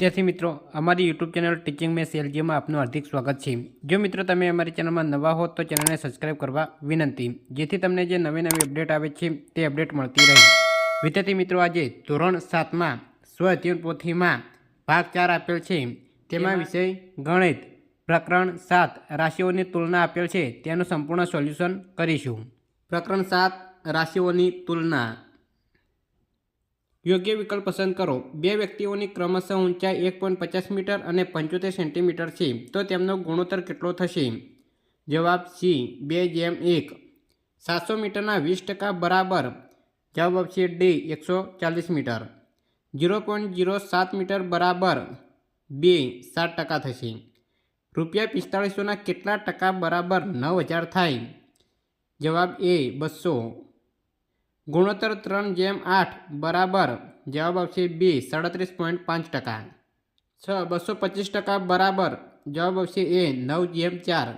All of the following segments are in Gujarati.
વિદ્યાર્થી મિત્રો અમારી યુટ્યુબ ચેનલ ટીચિંગ મેં સેલજીમાં આપનું હાર્દિક સ્વાગત છે. જો મિત્રો તમે અમારી ચેનલમાં નવા હો તો ચેનલને સબસ્ક્રાઇબ કરવા વિનંતી. જેથી તમને જે નવી નવી અપડેટ આવે છે તે અપડેટ મળતી રહે. વિદ્યાર્થી મિત્રો આજે ધોરણ સાતમાં સ્વઅધ્યયન પોથીમાં ભાગ ચાર આપેલ છે. તેમાં વિષય ગણિત પ્રકરણ સાત રાશિઓની તુલના આપેલ છે. તેનું સંપૂર્ણ સોલ્યુશન કરીશું. પ્રકરણ સાત રાશિઓની તુલના. યોગ્ય વિકલ્પ પસંદ કરો. બે વ્યક્તિઓની ક્રમશઃ ઊંચાઈ એક પોઈન્ટ પચાસ મીટર અને પંચોતેર સેન્ટીમીટર છે, તો તેમનો ગુણોત્તર કેટલો થશે? જવાબ સી, બે જેમ એક. સાતસો મીટરના વીસ ટકા બરાબર. જવાબ આપશે ડી, એકસો ચાલીસ મીટર. ઝીરો પોઈન્ટ ઝીરો સાત મીટર બરાબર. બે, સાત ટકા થશે. રૂપિયા પિસ્તાળીસોના કેટલા ટકા બરાબર નવ હજાર થાય? જવાબ એ, બસો. ગુણોત્તર ત્રણ જેમ આઠ બરાબર જવાબ આવશે બી, સાડત્રીસ પોઈન્ટ પાંચ ટકા. છ, બસો પચીસ ટકા બરાબર જવાબ આવશે એ, નવ જેમ ચાર.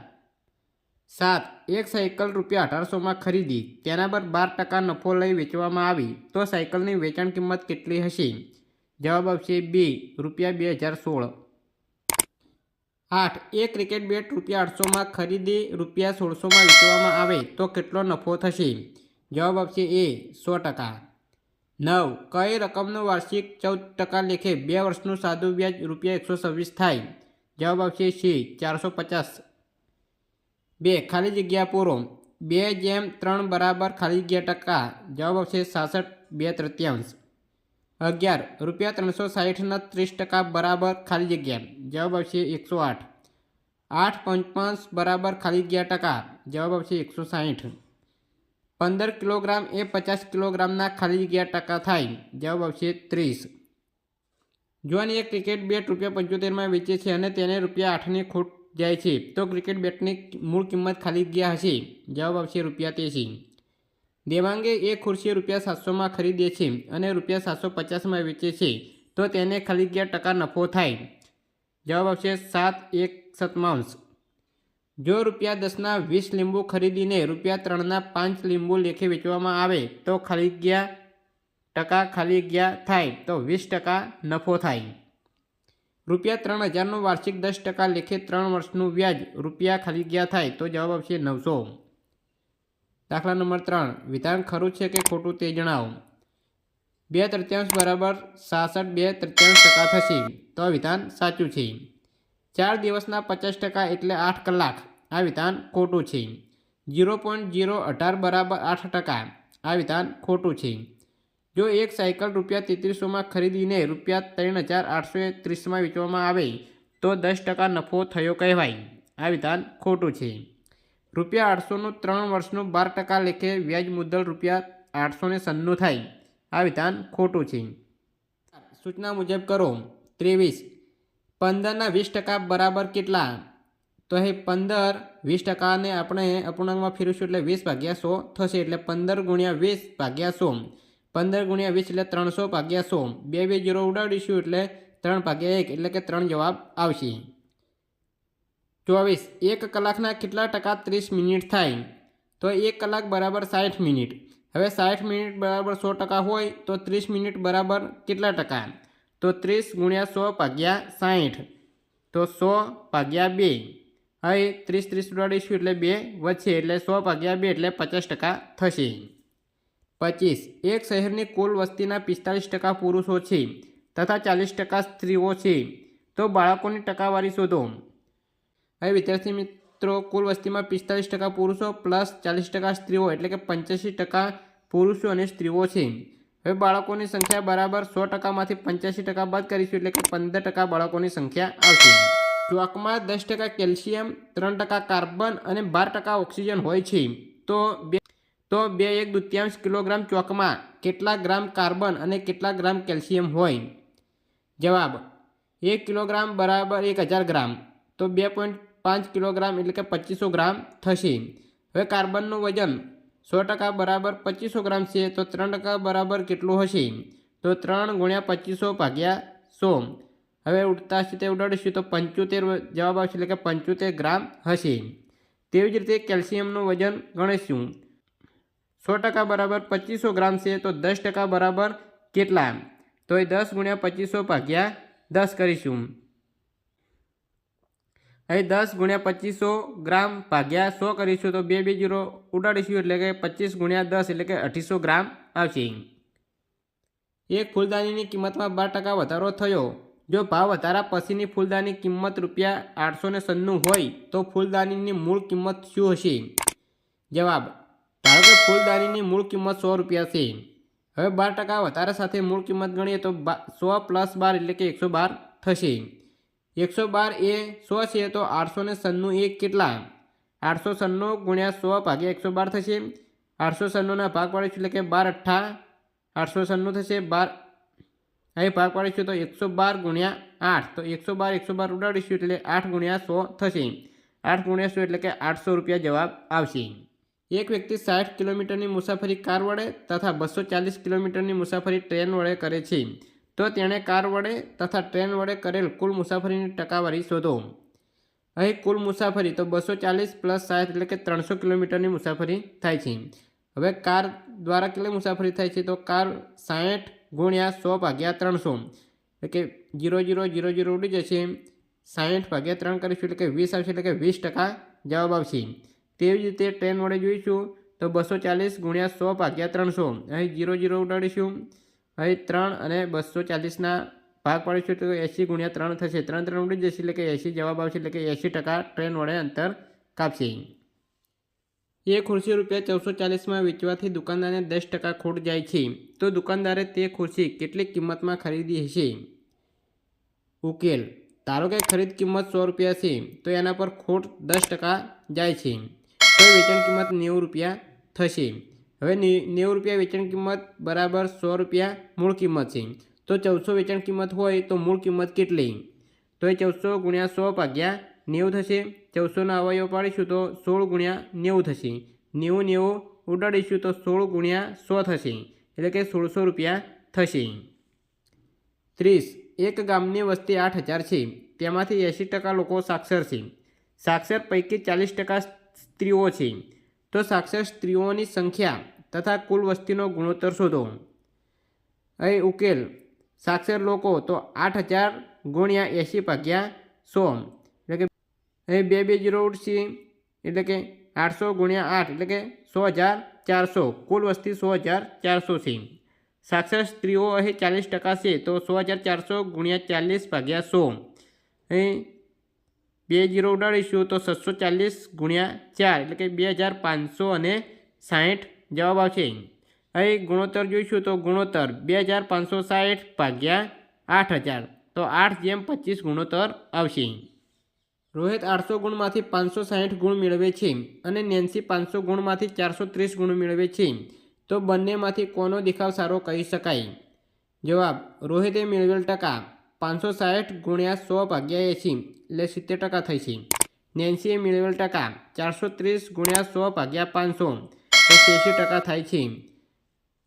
સાત, એક સાયકલ રૂપિયા અઢારસોમાં ખરીદી, તેના પર બાર ટકા નફો લઈ વેચવામાં આવી, તો સાયકલની વેચાણ કિંમત કેટલી હશે? જવાબ આવશે બી, રૂપિયા બે હજાર સોળ. આઠ એક ક્રિકેટ બેટ રૂપિયા આઠસોમાં ખરીદી, રૂપિયા સોળસોમાં વેચવામાં આવે, તો કેટલો નફો થશે? જવાબ આપશે એ, સો ટકા. નવ, કઈ રકમનું વાર્ષિક ચૌદ ટકા લેખે બે વર્ષનું સાદું વ્યાજ રૂપિયા એકસો છવ્વીસ થાય? જવાબ આપશે સી, ચારસો પચાસ. બે, ખાલી જગ્યા પૂરો. બે જેમ ત્રણ બરાબર ખાલી જગ્યા ટકા. જવાબ આવશે સાસઠ, બે તૃતીયાંશ. અગિયાર, રૂપિયા ત્રણસો સાહીઠના ત્રીસ ટકા બરાબર ખાલી જગ્યા. જવાબ આવશે એકસો આઠ. આઠ પંચાવન બરાબર ખાલી જગ્યા ટકા. જવાબ આવશે એકસો સાહીઠ. પંદર કિલોગ્રામ એ પચાસ કિલોગ્રામના ખાલી જગ્યા ટકા થાય. જવાબ આવશે ત્રીસ. જોવાની એક ક્રિકેટ બેટ રૂપિયા પંચોતેરમાં વેચે છે અને તેને રૂપિયા આઠની ખોટ જાય છે. તો ક્રિકેટ બેટની મૂળ કિંમત ખાલી જગ્યા હશે. જવાબ આવશે રૂપિયા તેસી દેવાંગે એ ખુરશી રૂપિયા સાતસોમાં ખરીદે છે અને રૂપિયા સાતસો પચાસમાં વેચે છે. તો તેને ખાલી જગ્યા ટકા નફો થાય. જવાબ આવશે સાત એક સતમાંશ જો રૂપિયા દસના વીસ લીંબુ ખરીદીને રૂપિયા ત્રણના પાંચ લીંબુ લેખે વેચવામાં આવે, તો ખાલી ગયા ટકા ખાલી ગયા થાય, તો વીસ ટકા નફો થાય. રૂપિયા ત્રણ હજારનું વાર્ષિક દસ ટકા લેખે ત્રણ વર્ષનું વ્યાજ રૂપિયા ખાલી ગયા થાય, તો જવાબ આવશે નવસો. દાખલા નંબર ત્રણ, વિધાન ખરું છે કે ખોટું તે જણાવો. બે તૃત્યાંશ બરાબર સાસઠ બે તૃત્યાંશ ટકા થશે, તો વિધાન સાચું છે. ચાર દિવસના પચાસ ટકા એટલે આઠ કલાક. આ વિધાન ખોટું છે. ઝીરો પોઈન્ટ ઝીરો અઢાર બરાબર આઠ ટકા. આ વિધાન ખોટું છે. જો એક સાયકલ રૂપિયા તેત્રીસોમાં ખરીદીને રૂપિયા ત્રણ હજાર આઠસો ત્રીસમાં વેચવામાં આવે, તો દસ ટકા નફો થયો કહેવાય. આ વિધાન ખોટું છે. રૂપિયા આઠસોનું ત્રણ વર્ષનું બાર ટકા લેખે વ્યાજ મુદ્દલ રૂપિયા આઠસો ને સન્નું થાય. આ વિધાન ખોટું છે. સૂચના મુજબ કરો. ત્રેવીસ પંદરના વીસ ટકા બરાબર કેટલા? તો એ પંદર, વીસ ટકાને આપણે અપૂર્ણાંકમાં ફેરવીશું એટલે વીસ ભાગ્યા સો થશે એટલે પંદર ગુણ્યા વીસ ભાગ્યા સો. પંદર ગુણ્યા વીસ એટલે ત્રણસો ભાગ્યા સો. બે બે, જીરો ઉડાડીશું એટલે ત્રણ ભાગ્યા એક એટલે કે ત્રણ જવાબ આવશે. ચોવીસ, એક કલાકના કેટલા ટકા ત્રીસ મિનિટ થાય? તો એક કલાક બરાબર સાઠ મિનિટ. હવે સાઠ મિનિટ બરાબર સો ટકા હોય તો ત્રીસ મિનિટ બરાબર કેટલા ટકા? તો ત્રીસ ગુણ્યા સો ભાગ્યા સાઠ તો સો ભાગ્યા બે. હવે ત્રીસ ત્રીસ દોડીશું એટલે બે વધશે એટલે સો ભાગ્યા બે એટલે પચાસ ટકા થશે. પચીસ. એક શહેરની કુલ વસ્તીના પિસ્તાલીસ ટકા પુરુષો છે તથા ચાલીસ ટકા સ્ત્રીઓ છે. તો બાળકોની ટકાવારી શોધો. હવે વિદ્યાર્થી મિત્રો, કુલ વસ્તીમાં પિસ્તાલીસ ટકા પુરુષો પ્લસ ચાલીસ ટકા સ્ત્રીઓ એટલે કે પંચ્યાસી ટકા પુરુષો અને સ્ત્રીઓ છે. હવે બાળકોની સંખ્યા બરાબર સો ટકામાંથી પંચ્યાસી ટકા બાદ કરીશું એટલે કે પંદર ટકા બાળકોની સંખ્યા આવશે. ચોકમાં દસ ટકા કેલ્શિયમ, ત્રણ ટકા કાર્બન અને બાર ટકા ઓક્સિજન હોય છે. તો બે તો બે એક દૃત્યાંશ કિલોગ્રામ ચોકમાં કેટલા ગ્રામ કાર્બન અને કેટલા ગ્રામ કેલ્શિયમ હોય? જવાબ, એક કિલોગ્રામ બરાબર એક હજાર ગ્રામ. તો બે પોઈન્ટ પાંચ કિલોગ્રામ એટલે કે પચીસો ગ્રામ થશે. હવે કાર્બનનું વજન સો ટકા બરાબર પચીસો ગ્રામ છે, તો ત્રણ ટકા બરાબર કેટલું હશે? તો ત્રણ ગુણ્યા પચીસો ભાગ્યા સો. હવે ઉડતા તે ઉડાડીશું, તો પંચોતેર જવાબ આવશે, એટલે કે પંચોતેર ગ્રામ હશે. તેવી જ રીતે કેલ્શિયમનું વજન ગણીશું. સો ટકા બરાબર પચીસો ગ્રામ છે, તો દસ ટકા બરાબર કેટલા? તો એ દસ ગુણ્યા પચીસો ભાગ્યા દસ કરીશું. અહીં દસ ગુણ્યા પચીસો ગ્રામ ભાગ્યા સો કરીશું તો બે બે જીરો ઉડાડીશું એટલે કે પચીસ ગુણ્યા દસ એટલે કે અઢીસો ગ્રામ આવશે. એક ફૂલદાનીની કિંમતમાં બાર ટકા વધારો થયો. જો ભાવ વધારા પછીની ફૂલદાની કિંમત રૂપિયા આઠસો ને સન્નું હોય તો ફૂલદાનીની મૂળ કિંમત શું હશે? જવાબ, ધારો કે ફૂલદાનીની મૂળ કિંમત સો રૂપિયા છે. હવે બાર ટકા વધારા સાથે મૂળ કિંમત ગણીએ તો સો પ્લસ બાર એટલે કે એકસો બાર થશે. એકસો બાર એ સો છે તો આઠસો ને સન્નું એક કેટલા? આઠસો સન્નું ગુણ્યા સો ભાગ્યા એકસો બાર થશે. આઠસો સન્નુંના ભાગ પાડીશું એટલે કે બાર અઠ્ઠા. આઠસો સન્નું થશે બાર. અહીં ભાગ પાડીશું તો એકસો બાર ગુણ્યા આઠ. તો એકસો બાર એકસો બાર ઉડાડીશું એટલે આઠ ગુણ્યા સો થશે. આઠ ગુણ્યા સો એટલે કે આઠસો રૂપિયા જવાબ આવશે. એક વ્યક્તિ સાઠ કિલોમીટરની મુસાફરી કાર વડે તથા બસો ચાલીસ કિલોમીટરની મુસાફરી ટ્રેન વડે કરે છે. તો તેણે કાર વડે તથા ટ્રેન વડે કરેલ કુલ મુસાફરીની ટકાવારી શોધો. અહીં કુલ મુસાફરી તો બસો ચાલીસ પ્લસ સાઠ એટલે કે ત્રણસો કિલોમીટરની મુસાફરી થાય છે. હવે કાર દ્વારા કેટલી મુસાફરી થાય છે તો કાર સાઠ ગુણ્યા સો ભાગ્યા ત્રણસો. એટલે કે જીરો જીરો જીરો જીરો ઉડી જશે. સાઠ ભાગ્યા ત્રણ કરીશું એટલે કે વીસ આવશે એટલે કે વીસ ટકા જવાબ આવશે. તેવી જ રીતે ટ્રેન વડે જોઈશું તો બસો ચાલીસ ગુણ્યા સો ભાગ્યા ત્રણસો. અહીં જીરો જીરો ઉડાડીશું. અહીં ત્રણ અને બસો ચાલીસના ભાગ પાડીશું તો એંસી ગુણ્યા ત્રણ થશે. ત્રણ ત્રણ ઉડી જશે એટલે કે એંસી જવાબ આવશે એટલે કે એંસી ટકા ટ્રેન વડે અંતર કાપશે. એ ખુરશી રૂપિયા ચૌદસો ચાલીસમાં વેચવાથી દુકાનદારને દસ ટકા ખોટ જાય છે. તો દુકાનદારે તે ખુરશી કેટલી કિંમતમાં ખરીદી હશે? ઉકેલ. ધારો કે ખરીદ કિંમત સો રૂપિયા છે, તો એના પર ખોટ દસ ટકા જાય છે. તો વેચાણ કિંમત નેવું રૂપિયા થશે. હવે નેવું રૂપિયા વેચાણ કિંમત બરાબર સો રૂપિયા મૂળ કિંમત છે. તો ચૌદસો વેચાણ કિંમત હોય તો મૂળ કિંમત કેટલી? તો એ ચૌદસો ગુણ્યા સો ભાગ્યા નેવું થશે. ચૌદસોના અવયવ પાડીશું તો સોળ ગુણ્યા નેવું થશે. નેવું નેવું ઉડાડીશું તો સોળ ગુણ્યા સો થશે. એટલે કે સોળસો રૂપિયા થશે. ત્રીસ, એક ગામની વસ્તી આઠ હજાર છે. તેમાંથી એંસી ટકા લોકો સાક્ષર છે. સાક્ષર પૈકી ચાલીસ ટકા સ્ત્રીઓ છે. તો સાક્ષર સ્ત્રીઓની સંખ્યા તથા કુલ વસ્તીનો ગુણોત્તર શોધો. અહીં ઉકેલ. સાક્ષર લોકો તો આઠ હજાર ગુણ્યા એંસી ભાગ્યા સો. એટલે કે અહીં બે બે જીરો ઉઠશે એટલે કે આઠસો ગુણ્યા આઠ એટલે કે સો હજાર ચારસો. કુલ વસ્તી સો હજાર ચારસો છે. સાક્ષર સ્ત્રીઓ અહીં ચાલીસ ટકા છે તો સો હજાર ચારસો ગુણ્યા ચાલીસ ભાગ્યા સો. અહીં બે જીરો ઉડાડીશું તો છસો ચાલીસ ગુણ્યા ચાર, એટલે કે બે હજાર પાંચસો અને સાહીઠ જવાબ આવશે. અહીં ગુણોત્તર જોઈશું તો ગુણોત્તર, બે હજાર પાંચસો સાઠ ભાગ્યા આઠ હજાર, તો આઠ જેમ પચીસ ગુણોત્તર આવશે. રોહિત આઠસો ગુણમાંથી પાંચસો સાહીઠ ગુણ મેળવે છે અને નેન્સી પાંચસો ગુણમાંથી ચારસો ત્રીસ ગુણ મેળવે છે. તો બંનેમાંથી કોનો દેખાવ સારો કહી શકાય? જવાબ, રોહિતે મેળવેલ ટકા. પાંચસો સાઠ ગુણ્યા સો ભાગ્યા એંસી એટલે સિત્તેર ટકા થઈ છે. નેન્સીએ મેળવેલ ટકા ચારસો ત્રીસ ગુણ્યા સો ભાગ્યા પાંચસો એ છ્યાસી ટકા થાય છે.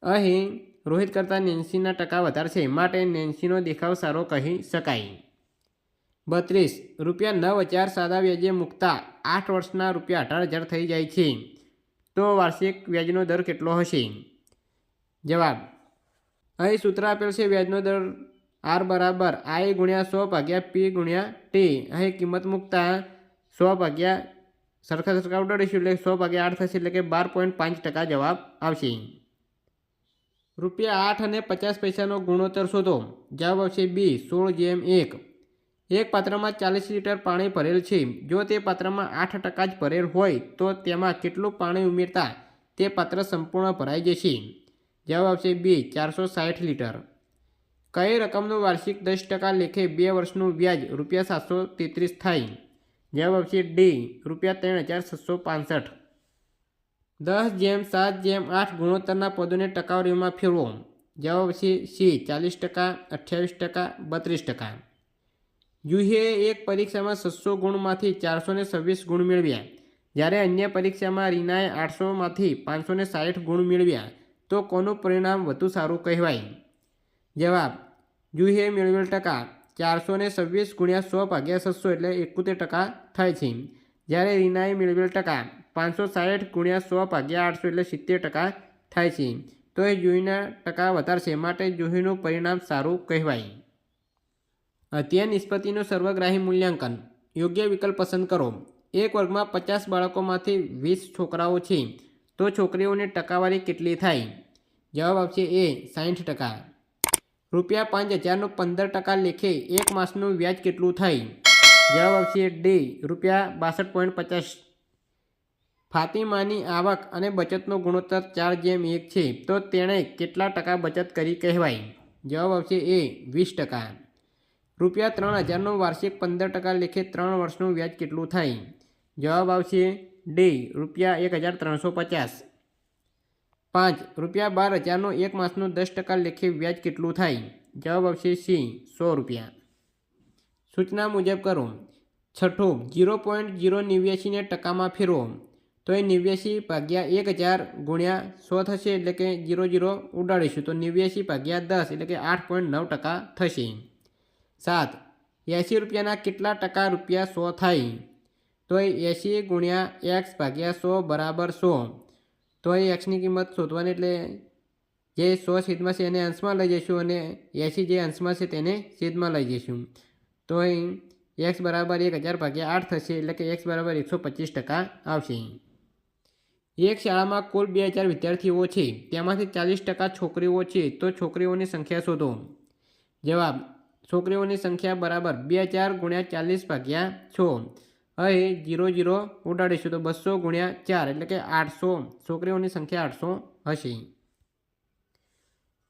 અહીં રોહિત કરતાં નેન્સીના ટકા વધારે છે માટે નેન્સીનો દેખાવ સારો કહી શકાય. બત્રીસ રૂપિયા નવ હજાર સાદા વ્યાજે મૂકતા આઠ વર્ષના રૂપિયા અઢાર હજાર થઈ જાય છે. તો વાર્ષિક વ્યાજનો દર કેટલો હશે? જવાબ. અહીં સૂત્ર આપેલ છે વ્યાજનો દર આર બરાબર. આઈ ગુણ્યા સો ભાગ્યા પી ગુણ્યા ટી. અહીં કિંમત મૂકતા સો ભાગ્યા સરખા સરખા ઉડાડીશું એટલે સો ભાગ્યા આઠ થશે એટલે કે બાર પોઈન્ટ પાંચ ટકા જવાબ આવશે. રૂપિયા આઠ અને પચાસ પૈસાનો ગુણોત્તર શોધો. જવાબ આવશે બી, સોળ જેમ એક. એક પાત્રમાં ચાલીસ લીટર પાણી ભરેલ છે. જો તે પાત્રમાં આઠ ટકા જ ભરેલ હોય, તો તેમાં કેટલું પાણી ઉમેરતા તે પાત્ર સંપૂર્ણ ભરાઈ જશે. જવાબ આવશે બી, ચારસો સાઠ લીટર. કઈ રકમનું વાર્ષિક દસ ટકા લેખે બે વર્ષનું વ્યાજ? રૂપિયા સાતસો તેત્રીસ થાય. જવાબ આવશે ડી. રૂપિયા ત્રણ હજાર છસો પાસઠ. દસ જેમ સાત જેમ આઠ ગુણોત્તરના પદોને ટકાવારીમાં ફેરવો. જવાબ આવશે સી. ચાલીસ ટકા, અઠ્યાવીસ ટકા, બત્રીસ ટકા. જુહીએ એક પરીક્ષામાં છસો ગુણમાંથી ચારસો ને છવ્વીસ ગુણ મેળવ્યા. જ્યારે અન્ય પરીક્ષામાં રીનાએ આઠસોમાંથી પાંચસો ને સાઠ ગુણ મેળવ્યા. તો કોનું પરિણામ વધુ સારું કહેવાય? જવાબ જુહીએ મેળવેલ ટકા ચારસો ને છવ્વીસ ગુણ્યા સો ભાગ્યા છસો એટલે એકોતેર ટકા થાય છે. જ્યારે રીનાએ મેળવેલ ટકા પાંચસો સાઠ ગુણ્યા સો ભાગ્યા આઠસો એટલે સિત્તેર ટકા થાય છે. તો એ જુહીના ટકા વધારશે માટે જુહીનું પરિણામ સારું કહેવાય. અધ્યયન નિષ્પત્તિનું સર્વગ્રાહી મૂલ્યાંકન. યોગ્ય વિકલ્પ પસંદ કરો. એક વર્ગમાં પચાસ બાળકોમાંથી વીસ છોકરાઓ છે. તો છોકરીઓની ટકાવારી કેટલી થાય? જવાબ આપશે એ સાઠ ટકા. રૂપિયા પાંચ હજારનું પંદર ટકા લેખે એક માસનું વ્યાજ કેટલું થાય? જવાબ આવશે ડી, રૂપિયા બાસઠ પોઈન્ટ પચાસ. ફાતિમાની આવક અને બચતનો ગુણોત્તર ચાર જેમ એક છે, તો તેણે કેટલા ટકા બચત કરી કહેવાય? જવાબ આવશે એ, વીસ ટકા. રૂપિયા ત્રણ હજારનું વાર્ષિક પંદર ટકા લેખે ત્રણ વર્ષનું વ્યાજ કેટલું થાય? જવાબ આવશે ડી, રૂપિયા એક હજાર ત્રણસો પચાસ. પાંચ, રૂપિયા બાર હજારનો એક માસનું દસ ટકા લેખે વ્યાજ કેટલું થાય? જવાબ આવશે સી, સો રૂપિયા. સૂચના મુજબ કરો. છઠ્ઠું, જીરો પોઈન્ટ જીરો નેવ્યાસીને ટકામાં ફેરવો. તો એ નેવ્યાસી ભાગ્યા એક હજાર ગુણ્યા સો થશે એટલે કે જીરો જીરો ઉડાડીશું. તો નેવ્યાસી ભાગ્યા દસ એટલે કે આઠ પોઈન્ટ નવ ટકા થશે. સાત, એંસી રૂપિયાના કેટલા ટકા રૂપિયા સો થાય? તો એંસી ગુણ્યા એક્સ ભાગ્યા સો બરાબર સો. તો એ એક્સની કિંમત શોધવાની એટલે જે સો છેદમાં છે એને અંશમાં લઈ જઈશું અને એંસી જે અંશમાં છે તેને છેદમાં લઈ જઈશું. તો અહીં એક્સ બરાબર એક હજાર ભાગ્યા આઠ થશે એટલે કે એક્સ બરાબર એકસો પચીસ ટકા આવશે. એક શાળામાં કુલ બે હજાર વિદ્યાર્થીઓ છે. તેમાંથી ચાલીસ ટકા છોકરીઓ છે. તો છોકરીઓની સંખ્યા શોધો. જવાબ, છોકરીઓની સંખ્યા બરાબર બે હજાર ગુણ્યા ચાલીસ ભાગ્યા છો. અહીં જીરો જીરો ઉડાડીશું તો બસો ગુણ્યા ચાર, એટલે કે આઠસો. છોકરીઓની સંખ્યા આઠસો હશે.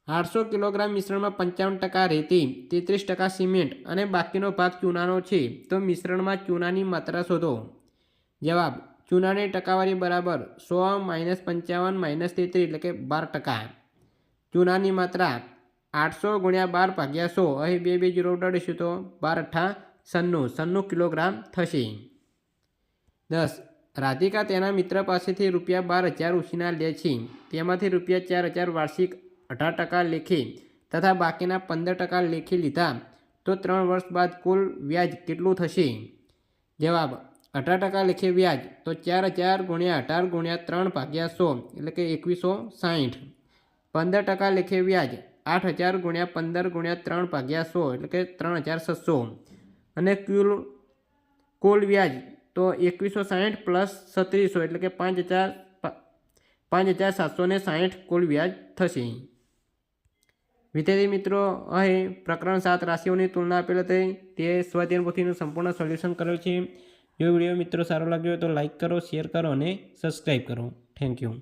આઠસો કિલોગ્રામ મિશ્રણમાં પંચાવન ટકા રેતી, તેત્રીસ ટકા સિમેન્ટ અને બાકીનો ભાગ ચૂનાનો છે. તો મિશ્રણમાં ચૂનાની માત્રા શોધો. જવાબ, ચૂનાની ટકાવારી બરાબર સો માઇનસ પંચાવન માઇનસ તેત્રીસ, એટલે કે બાર ટકા. ચૂનાની માત્રા આઠસો ગુણ્યા બાર ભાગ્યા સો. અહીં બે બે જીરો ઉડાડીશું તો બાર અઠા સન્નું. સન્નું કિલોગ્રામ થશે. દસ. રાધિકા તેના મિત્ર પાસેથી રૂપિયા બાર હજાર ઉછીના લે છે. તેમાંથી રૂપિયા ચાર હજાર વાર્ષિક અઢાર ટકા લેખે તથા બાકીના પંદર ટકા લેખી લીધા. તો ત્રણ વર્ષ બાદ કુલ વ્યાજ કેટલું થશે? જવાબ, અઢાર ટકા લેખે વ્યાજ તો ચાર હજાર ગુણ્યા અઢાર ગુણ્યા ત્રણ ભાગ્યા સો એટલે કે એકવીસો સાહીઠ. પંદર ટકા લેખે વ્યાજ આઠ હજાર ગુણ્યા પંદર ગુણ્યા ત્રણ ભાગ્યા સો એટલે કે ત્રણ હજાર છસો. અને કુલ કુલ વ્યાજ તો એકવીસો સાહીઠ પ્લસ છત્રીસો એટલે કે પાંચ હજાર પાંચ હજાર સાતસો ને સાહીઠ કુલ વ્યાજ થશે. વિદ્યાર્થી મિત્રો, અહીં પ્રકરણ સાત રાશિઓની તુલના આપેલ હતી. તે સ્વધ્યન સંપૂર્ણ સોલ્યુશન કરેલ છે. જો વીડિયો મિત્રો સારો લાગ્યો હોય તો લાઈક કરો, શેર કરો અને સબસ્ક્રાઈબ કરો. Thank you.